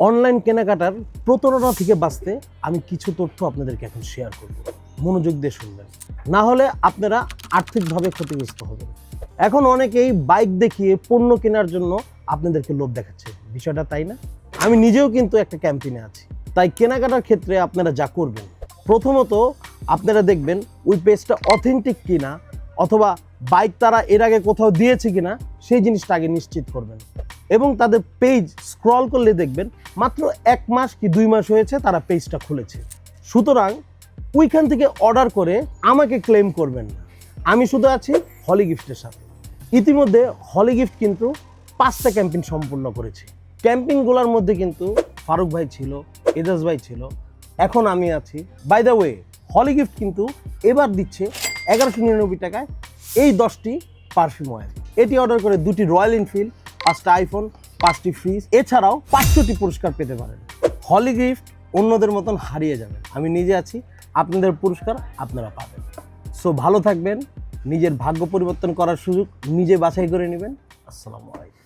Online কেনাকাটার প্রতারণা থেকে বাঁচতে আমি কিছু তথ্য আপনাদেরকে এখন শেয়ার করব। মনোযোগ দিয়ে শুনবেন। না হলে আপনারা আর্থিকভাবে ক্ষতিগ্রস্ত হবেন। এখন অনেকেই বাইক দেখিয়ে পণ্য কেনার জন্য আপনাদেরকে লোভ দেখাচ্ছে। বিষয়টা তাই না? আমি নিজেও কিন্তু একটা ক্যাম্পেইনে আছি। তাই কেনাকাটার ক্ষেত্রে আপনারা যা করবেন, প্রথমত আপনারা দেখবেন ওই পেজটা অথেন্টিক কিনা অথবা বাইক তারা এর আগে কোথাও দিয়েছে কিনা, সেই জিনিসটা আগে নিশ্চিত করবেন। এবং তাদের পেজ স্ক্রল করলে দেখবেন, মাত্র এক মাস কি দুই মাস হয়েছে তারা পেজটা খুলেছে। সুতরাং, ওইখান থেকে অর্ডার করে আমাকে ক্লেম করবেন না। আমি শুধু আছি হলি গিফটের সাথে। ইতিমধ্যে হলি গিফট কিন্তু পাঁচটা ক্যাম্পেইন সম্পূর্ণ করেছে। ক্যাম্পেইনগুলোর মধ্যে কিন্তু ফারুক ভাই ছিল, এজাজ ভাই ছিল। এখন আমি আছি। By the way Holi gift কিন্তু এবার দিচ্ছে এগারোশো নিরানব্বই টাকায় এই দশটি পারফিউম অয়েল এটি অর্ডার করে দুটি রয়্যাল এনফিল্ড পাঁচটা আইফোন পাঁচটি ফ্রিজ এছাড়াও পাঁচশোটি পুরস্কার পেতে পারেন। হলি গিফট অন্যদের মতন হারিয়ে যাবে আমি নিজে আছি, আপনাদের পুরস্কার আপনারা পাবেন। সো ভালো থাকবেন, নিজের ভাগ্য পরিবর্তন করার সুযোগ নিজে বাছাই করে নেবেন। আসসালামু আলাইকুম।